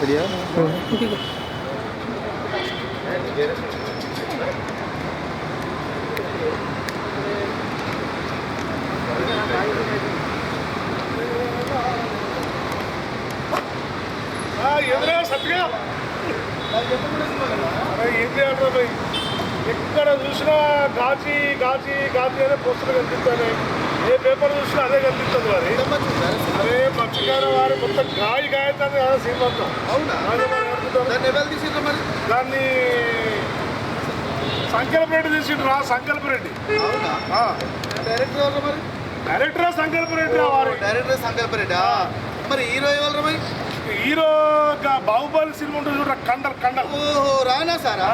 बढ़िया ఎదురే సత్యగా అరే ఏం చేయాలి భయ్ ఎక్కడ చూసినా గాచి గాచి గాచి అనే పోస్టులు కనిపిస్తాయి ఏ పేపర్ చూసినా అదే కనిపిస్తుంది మరి వారి మొత్తం గాయ గాయతాన్ని కదా సినిమా మొత్తం అవునా? మరి? దాన్ని ఎవరు తీసిండ్రు మరి? దాన్ని సంకల్పరెడ్డి తీసిండ్రు రా సంకల్పరెడ్డి అవునా? ఆ, డైరెక్టర్ ఎవరు మరి? డైరెక్టర్ సంకల్పరెడ్డి రా వారి. డైరెక్టర్ సంకల్ప రెడ్డి? మరి హీరో ఎవరు మరి? హీరో బాహుబలి సినిమా ఉంటుంది చూడ కండల్ కండల్. ఓహో రానా సారా?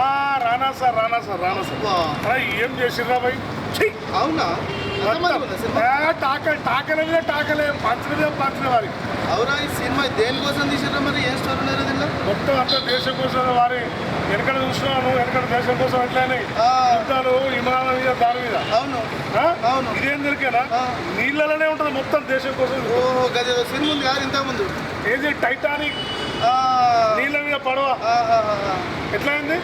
Rana sir Rana sir Rana sir. ఏం చేసిర్రా భయ్! అవునా? టాకల్ టాకలే మీద టాకలే. పంచిన మీద పంచిన వారి అవునా? ఈ సినిమా దేనికోసం తీసిండ్రు మరి? ఏం స్టోరీ ఉన్నారు దీనిలో మొత్తం అంతా దేశం కోసం వారి వెనకడ చూస్తున్నాను. వెనకడ దేశం కోసం ఎట్లానే. యుద్ధాలు విమానాల మీద దాని మీద. అవును? అవును. ఇదేం దొరికేనా. నీళ్ళలోనే ఉంటుంది మొత్తం దేశం కోసం. ఓహో గది సినిమా ఉంది కాదు ఇంతకుముందు. ఏది? టైటానిక్ నీళ్ళ మీద పడవ. ఎట్లయింది.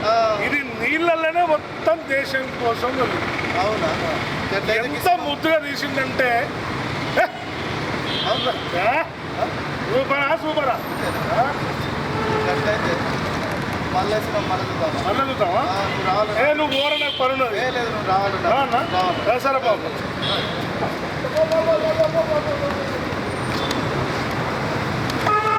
ఇది నీళ్ళలోనే మొత్తం దేశం కోసం అవునా? ఎంత ముద్దుగా తీసిందంటే అవునా? సూపరా సూపరా. మళ్ళీ చూద్దామా? ఏ నువ్వు ఓర నాకు పని ఉన్నది ఏ లేదు నువ్వు రావాలి సరే బాబు.